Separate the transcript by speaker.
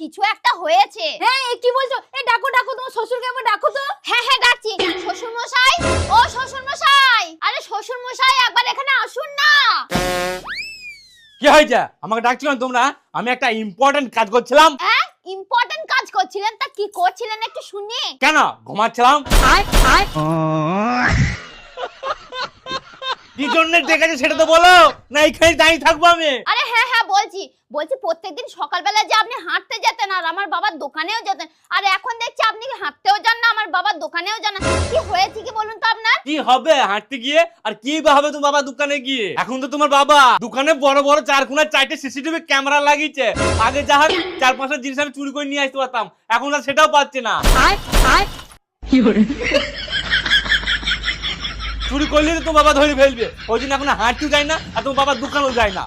Speaker 1: কিছু একটা হয়েছে।
Speaker 2: হ্যাঁ এ কি বলছো? এ ডাকো ডাকো তোমার শ্বশুরকে একবার ডাকো তো।
Speaker 1: হ্যাঁ হ্যাঁ ডাকছি। শ্বশুর মশাই ও শ্বশুর মশাই আরে শ্বশুর মশাই একবার এখানে আসুন না।
Speaker 3: কি হয়েছে? আমাকে ডাকছিলেন তোমরা? আমি একটা ইম্পর্টেন্ট কাজ করছিলাম।
Speaker 1: হ্যাঁ ইম্পর্টেন্ট কাজ করছিলেন? তা কি করছিলেন একটু শুনি।
Speaker 3: কেন? ঘুমাচ্ছিলাম। কি জন্য ডেকেছে সেটা তো বলো। না এখানে দাঁড়িয়ে থাকব আমি।
Speaker 1: আরে হ্যাঁ হ্যাঁ বলছি। বলছি প্রত্যেকদিন সকালবেলা যে আপনি হাঁটতে যেতেন আর আমার বাবার দোকানেও যেতেন আর এখন দেখছি আপনি কি হাঁটতেও যান না আমার বাবার দোকানেও যান না। কি হয়েছে কি বলুন তো আপনার?
Speaker 3: কি হবে হাঁটতে গিয়ে? আর কি বা হবে তোমার বাবা দোকানে গিয়ে? এখন তো তোমার বাবা দোকানে বড় বড় চার কোনা চারটে সিসিটিভি ক্যামেরা লাগিয়েছে। আগে যা হোক চার পাঁচটা জিনিস আমি চুরি করে নিয়ে আসতে পারতাম। এখন আর সেটাও পাচ্ছে না। চুরি করলে তো বাবা ধরে ফেলবে। ওই জন্য এখন হাঁটতে যায় না আর তোমার বাবার দোকানও যায় না।